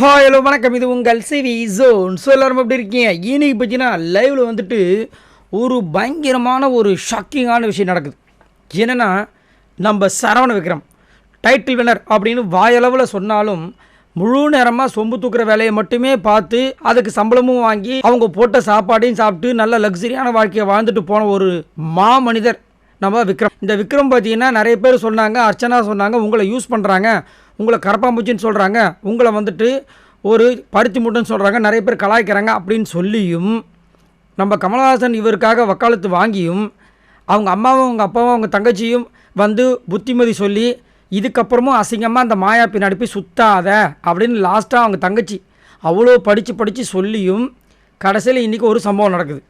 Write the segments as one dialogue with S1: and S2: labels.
S1: Hi hello வணக்கம். இது உங்கள் சிவி ஜோன் ஸோ எல்லாரும் எப்படி இருக்கீங்க? இன்னைக்கு பார்த்தீங்கன்னா லைவில் வந்துட்டு ஒரு பயங்கரமான ஒரு ஷாக்கிங்கான விஷயம் நடக்குது. என்னென்னா நம்ம சரவண விக்ரம் டைட்டில் வினர் அப்படின்னு வாயளவில் சொன்னாலும் முழு நேரமாக சொம்பு தூக்குற வேலையை மட்டுமே பார்த்து அதுக்கு சம்பளமும் வாங்கி அவங்க போட்ட சாப்பாடையும் சாப்பிட்டு நல்ல லக்ஸரியான வாழ்க்கையை வாழ்ந்துட்டு போன ஒரு மாமனிதர். நம்ம விக்ரம் இந்த விக்ரம் பார்த்தீங்கன்னா நிறைய பேர் சொன்னாங்க அர்ச்சனா சொன்னாங்க உங்களை யூஸ் பண்ணுறாங்க உங்களை கரப்பாம்பூச்சின்னு சொல்கிறாங்க உங்களை வந்துட்டு ஒரு பருத்தி மூட்டைன்னு சொல்கிறாங்க நிறைய பேர் கலாய்க்கிறாங்க அப்படின்னு சொல்லியும் நம்ம கமலஹாசன் இவருக்காக வக்காலத்து வாங்கியும் அவங்க அம்மாவும் அவங்க அப்பாவும் அவங்க தங்கச்சியும் வந்து புத்திமதி சொல்லி இதுக்கப்புறமும் அசிங்கமாக அந்த மாயா பின்னாடி போய் சுத்தாத அப்படின்னு லாஸ்ட்டாக அவங்க தங்கச்சி அவ்வளோ படித்து படித்து சொல்லியும் கடைசியில் இன்றைக்கி ஒரு சம்பவம் நடக்குது.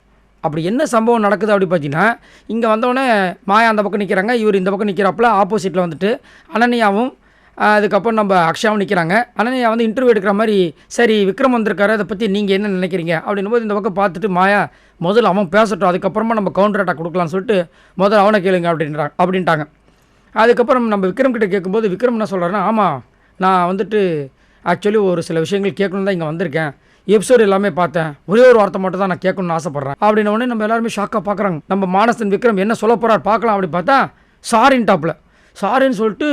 S1: அப்படி என்ன சம்பவம் நடக்குது அப்படி பார்த்தீங்கன்னா இங்கே வந்தோடனே மாயா அந்த பக்கம் நிற்கிறாங்க இவர் இந்த பக்கம் நிற்கிறாப்புல ஆப்போசிட்டில் வந்துட்டு அனன்யாவும் அதுக்கப்புறம் நம்ம அக்ஷாவும் நிற்கிறாங்க அனன்யா வந்து இன்டர்வியூ எடுக்கிற மாதிரி சரி விக்ரம் வந்திருக்காரு அதை பற்றி நீங்கள் என்ன நினைக்கிறீங்க? அப்படின்னும் போது இந்த பக்கம் பார்த்துட்டு மாயா முதல்ல அவன் பேசட்டும் அதுக்கப்புறமா நம்ம கவுண்டர் அட்டாக் கொடுக்கலாம்னு சொல்லிட்டு முதல்ல அவனை கேளுங்க அப்படின்றாங்க அப்படின்ட்டாங்க. அதுக்கப்புறம் நம்ம விக்ரம் கிட்ட கேட்கும்போது விக்ரம் என்ன சொல்கிறாருன்னா ஆமாம் நான் வந்துட்டு ஆக்சுவலி ஒரு சில விஷயங்கள் கேட்கணும் தான் இங்கே வந்திருக்கேன். எபிசோடு எல்லாமே பார்த்தேன். ஒரே ஒரு வார்த்தை மட்டும் தான் நான் கேட்கணும்னு ஆசைப்பட்றேன். அப்படின்ன உடனே நம்ம எல்லாருமே ஷாக்காக பார்க்குறாங்க. நம்ம மானசன் விக்ரம் என்ன சொல்ல போகிறார் பார்க்கலாம் அப்படி பார்த்தா சாரின் டாப்பில் சாரின்னு சொல்லிட்டு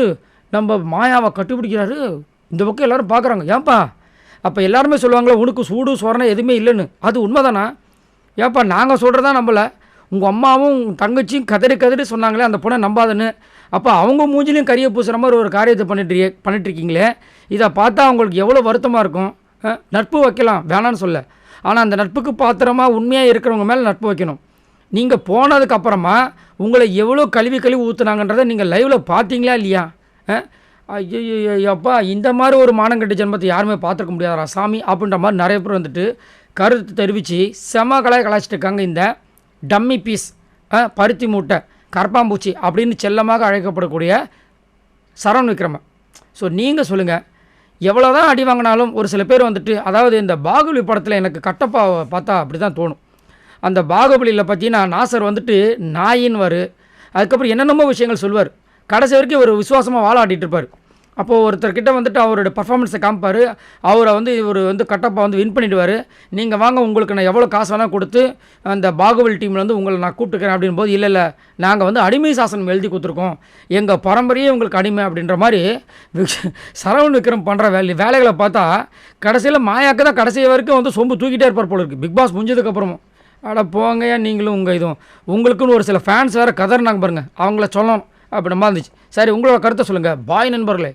S1: நம்ம மாயாவை கட்டுப்பிடிக்கிறாரு. இந்த பக்கம் எல்லாரும் பார்க்குறாங்க. ஏன்பா? அப்போ எல்லாருமே சொல்லுவாங்களே உனக்கு சூடு சொரணை எதுவுமே இல்லைன்னு. அது உண்மைதானா? ஏப்பா நாங்கள் சொல்கிறதா நம்மளை உங்கள் அம்மாவும் தங்கச்சியும் கதறி கதறி சொன்னாங்களே அந்த பொண்ணை நம்பாதுன்னு. அப்போ அவங்க மூஞ்சிலையும் கரியை பூசுகிற மாதிரி ஒரு காரியத்தை பண்ணிட்டு பண்ணிட்டுருக்கீங்களே இதை பார்த்தா அவங்களுக்கு எவ்வளோ வருத்தமாக இருக்கும். நட்பு வைக்கலாம். வேணான்னு சொல்ல. ஆனால் அந்த நட்புக்கு பாத்திரமா உண்மையாக இருக்கிறவங்க மேலே நட்பு வைக்கணும். நீங்கள் போனதுக்கப்புறமா உங்களை எவ்வளோ கழுவி கழுவி ஊற்றுனாங்கன்றதை நீங்கள் லைவில் பார்த்தீங்களா இல்லையா? ஐயோ அப்பா இந்த மாதிரி ஒரு மானங்கட்ட ஜென்மத்தை யாருமே பார்த்துருக்க முடியாதா சாமி அப்படின்ற மாதிரி நிறைய பேர் வந்துட்டு கருத்து தெரிவித்து செம கலாய் கலாய்ச்சிட்டு இருக்காங்க இந்த டம்மி பீஸ் பருத்தி மூட்டை கரப்பாம்பூச்சி அப்படின்னு செல்லமாக அழைக்கப்படக்கூடிய சரவண் விக்ரம ஸோ நீங்கள் சொல்லுங்கள் எவ்வளோ தான் அடி வாங்கினாலும் ஒரு சில பேர் வந்துட்டு அதாவது இந்த பாகுபலி படத்தில் எனக்கு கட்டப்பா பார்த்தா அப்படி தான் தோணும். அந்த பாகுபலியில் பார்த்தீங்கன்னா நாசர் வந்துட்டு நாயின்வார். அதுக்கப்புறம் என்னென்னமோ விஷயங்கள் சொல்லுவார். கடைசி வரைக்கும் ஒரு விசுவாசமாக வாழாடிட்டு இருப்பார். அப்போது ஒருத்தர்கிட்ட வந்துட்டு அவரோட பர்ஃபார்மன்ஸை காமிப்பார். அவரை வந்து இவர் வந்து கட்டப்பா வந்து வின் பண்ணிடுவார். நீங்கள் வாங்க உங்களுக்கு நான் எவ்வளோ காசு வேணால் கொடுத்து அந்த பாகுபலி டீமில் வந்து உங்களை நான் கூப்பிட்டுக்கிறேன் அப்படின் போது இல்லை இல்லை நாங்கள் வந்து அடிமை சாசனம் எழுதி கொடுத்துருக்கோம். எங்கள் பரம்பரையே உங்களுக்கு அடிமை அப்படின்ற மாதிரி சரவண் விக்ரம் பண்ணுற வேலை வேலைகளை பார்த்தா கடைசியில் மாயாக்கு தான் கடைசி வரைக்கும் வந்து சொம்பு தூக்கிட்டே இருப்பார் போல இருக்குது பிக் பாஸ் முடிஞ்சதுக்கப்புறமும் அட போங்கய்யா நீங்களும் உங்கள் இதுவும். உங்களுக்குன்னு ஒரு சில ஃபேன்ஸ் வேறு கதறினாங்க பாருங்கள் அவங்கள சொல்லணும். அப்படி மாதிரி இருந்துச்சு. சரி உங்களோட கருத்தை சொல்லுங்கள் பாய் நண்பர்களே.